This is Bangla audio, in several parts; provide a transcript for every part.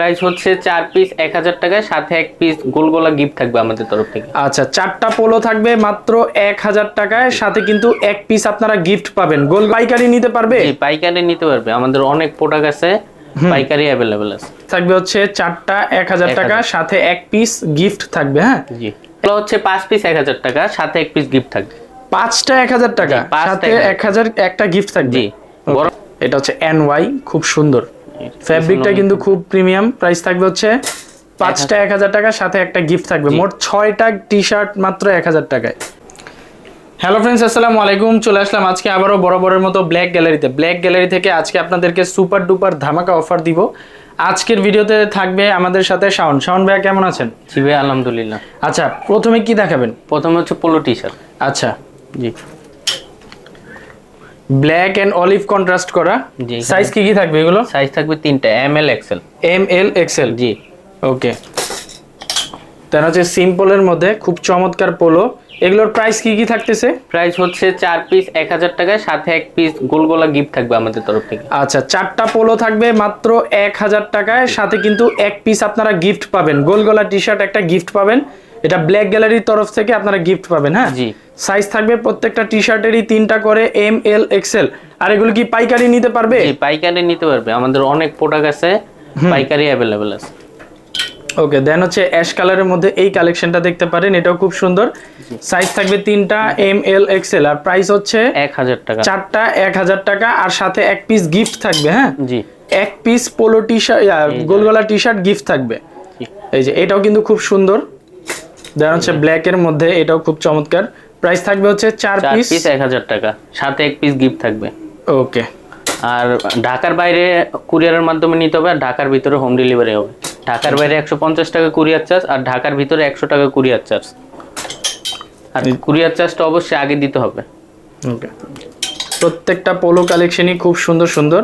প্রাইস হচ্ছে চার পিস এক হাজার টাকায় সাথে এক পিস গোলগোলা গিফট থাকবে আমাদের তরফ থেকে। আচ্ছা চারটা পোলো থাকবে মাত্র এক হাজার টাকায় সাথে কিন্তু এক পিস আপনারা গিফট পাবেন। গোল পাইকারি নিতে পারবে? পাইকারি নিতে পারবে। আমাদের অনেক প্রোডাক্ট আছে পাইকারি অ্যাভেলেবেল আছে। থাকবে হচ্ছে চারটা এক হাজার টাকা সাথে এক পিস গিফট থাকবে হ্যাঁ? জি। হচ্ছে পাঁচ পিস এক হাজার টাকা সাথে এক পিস গিফট থাকবে। পাঁচটা এক হাজার টাকা সাথে এক এক হাজার একটা গিফট থাকবে। জি। এটা হচ্ছে এন ওয়াই খুব সুন্দর। ফ্যাব্রিকটা কিন্তু খুব প্রিমিয়াম প্রাইস থাকবে হচ্ছে পাঁচটা এক হাজার টাকা সাথে একটা গিফট থাকবে। মোট ছয়টা টি শার্ট মাত্র এক হাজার টাকায়। হ্যালো ফ্রেন্ডস আসসালামু আলাইকুম। চলে আসলাম আজকে আবারও বরাবরের মতো ব্ল্যাক গ্যালারিতে ব্ল্যাক গ্যালারি থেকে আজকে আপনাদেরকে সুপার ডুপার ধামাকা অফার দিব। আজকের ভিডিওতে থাকবে আমাদের সাথে শাওন। শাওন ভাইয়া কেমন আছেন? জি ভাই আলহামদুলিল্লাহ। আচ্ছা প্রথমে কি দেখাবেন? প্রথমে হচ্ছে পোলো টি শার্ট আচ্ছা। জি। ব্ল্যাক এন্ড অলিভ কন্ট্রাস্ট করা। জি, সাইজ কি কি থাকবে এগুলো? সাইজ থাকবে তিনটা M L XL. M L XL? জি। ওকে। তার হচ্ছে সিম্পলের মধ্যে খুব চমৎকার পোলো। এগুলোর প্রাইস কি কি থাকতেছে? প্রাইস হচ্ছে চার পিস এক হাজার টাকায় সাথে এক পিস গোলগোলা গিফট থাকবে আমাদের তরফ থেকে। আচ্ছা চারটা পোলো থাকবে মাত্র এক হাজার টাকায় সাথে কিন্তু এক পিস আপনারা গিফট পাবেন। গোল গলা টি শার্ট একটা গিফট পাবেন। এটা ব্ল্যাক গ্যালারির তরফ থেকে আপনারা গিফট পাবেন হ্যাঁ? জি। সাইজ থাকবে প্রত্যেকটা টি শার্টেরই তিনটা করে এম এল এক্সেল আর এগুলো কি পাইকারি নিতে পারবে? জি পাইকারি নিতে পারবে। আমাদের অনেক প্রোডাক্ট আছে পাইকারি অ্যাভেলেবেল আছে। ওকে দেন হচ্ছে অ্যাশ কালারের মধ্যে এই কালেকশনটা দেখতে পারেন এটাও খুব সুন্দর। সাইজ থাকবে তিনটা এম এল এক্সেল আর প্রাইস হচ্ছে এক হাজার টাকা। চারটা এক হাজার টাকা আর সাথে এক পিস গিফট থাকবে হ্যাঁ? জি। এক পিস পোলো টি শার্ট গোলগলা টি শার্ট গিফট থাকবে এই যে এটাও কিন্তু খুব সুন্দর। দেন হচ্ছে ব্ল্যাকের মধ্যে এটাও খুব চমৎকার। প্রাইস থাকবে হচ্ছে চার পিস পিস এক হাজার টাকা। সাথে এক পিস গিফট থাকবে। ওকে আর ঢাকার বাইরে কুরিয়ারের মাধ্যমে নিতে হবে আর ঢাকার ভিতরে হোম ডেলিভারি হবে। ঢাকার বাইরে একশো পঞ্চাশ টাকা কুরিয়ার চার্জ আর ঢাকার ভিতরে একশো টাকা কুরিয়ার চার্জ আর কুরিয়ার চার্জটা অবশ্যই আগে দিতে হবে। ওকে প্রত্যেকটা পোলো কালেকশনই খুব সুন্দর সুন্দর।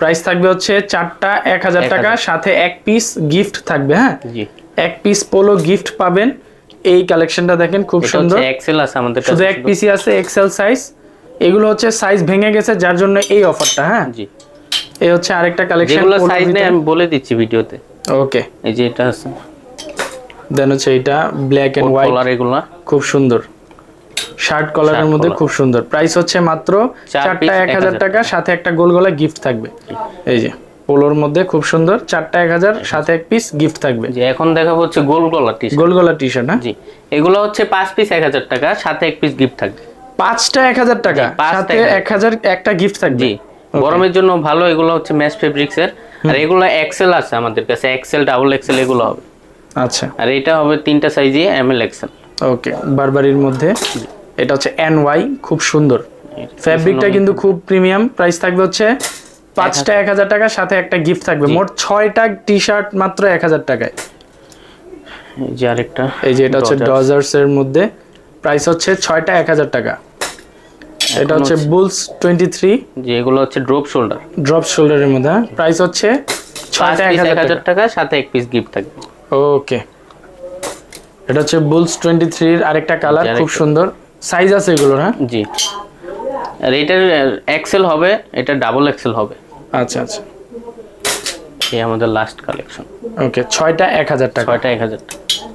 প্রাইস থাকবে হচ্ছে চারটা এক হাজার এক টাকা সাথে এক পিস গিফট থাকবে হ্যাঁ? জি। এক পিস পোলো গিফট পাবেন। এই কালেকশনটা দেখেন খুব সুন্দর। এক্সেল আছে আমাদের শুধু এক পিসি আছে এক্সেল সাইজ এগুলো হচ্ছে সাইজ ভেঙে গেছে যার জন্য এই অফারটা হ্যাঁ? জি। এই হচ্ছে আরেকটা কালেকশন যেগুলো সাইজ নেই আমি বলে দিচ্ছি ভিডিওতে। ওকে এই যে এটা আছে। দেন হচ্ছে এটা ব্ল্যাক এন্ড হোয়াইট কলার এগুলা খুব সুন্দর। শার্ট কলারের মধ্যে খুব সুন্দর। প্রাইস হচ্ছে মাত্র চার চারটা এক হাজার 1000 টাকা সাথে একটা গোল গলা গিফট থাকবে। এই যে। পোলোর মধ্যে খুব সুন্দর চারটা এক হাজার সাথে এক পিস গিফট থাকবে। যে এখন দেখাবো হচ্ছে গোল গলা টি গোল গলা টি শার্ট হ্যাঁ জি এগুলো হচ্ছে পাঁচ পিস এক হাজার টাকা সাথে এক পিস গিফট থাকবে। পাঁচটা এক হাজার টাকা জি, সাথে এক হাজার একটা গিফট থাকবে। জি গরমের জন্য ভালো এগুলো হচ্ছে ম্যাচ ফেব্রিক্স এর। আর এগুলো এক্সেল আছে আমাদের কাছে এক্সেল ডাবল এক্সেল এগুলো হবে। আচ্ছা। আর এটা হবে তিনটা সাইজে এম এল এক্সেল ওকে বারবারির মধ্যে। এটা হচ্ছে এন ওয়াই খুব সুন্দর। ফ্যাব্রিকটা কিন্তু খুব প্রিমিয়াম প্রাইস থাকবে হচ্ছে পাঁচটা এক হাজার টাকা সাথে একটা গিফট থাকবে। মোট ছয়টা টি শার্ট মাত্র এক হাজার টাকায়। এই যে আরেকটা এই যে এটা হচ্ছে। ডজার্স এর মধ্যে। প্রাইস হচ্ছে ছয়টা এক হাজার টাকা। এটা হচ্ছে বুলস টোয়েন্টি থ্রি যে এগুলো হচ্ছে ড্রপ শোল্ডার ড্রপ শোল্ডারের মধ্যে প্রাইস হচ্ছে ছয়টা এক হাজার টাকা। সাথে এক পিস গিফট থাকবে। ওকে এটা হচ্ছে বুলস টোয়েন্টি থ্রির আরেকটা। কালার খুব সুন্দর। সাইজ আছে এগুলোর হ্যাঁ? জি। আর এটার এক্সেল হবে এটা ডাবল এক্সেল হবে। আচ্ছা আচ্ছা। এই আমাদের লাস্ট কালেকশন ওকে ছয়টা এক হাজার টাকা। ছয়টা এক হাজার টাকা।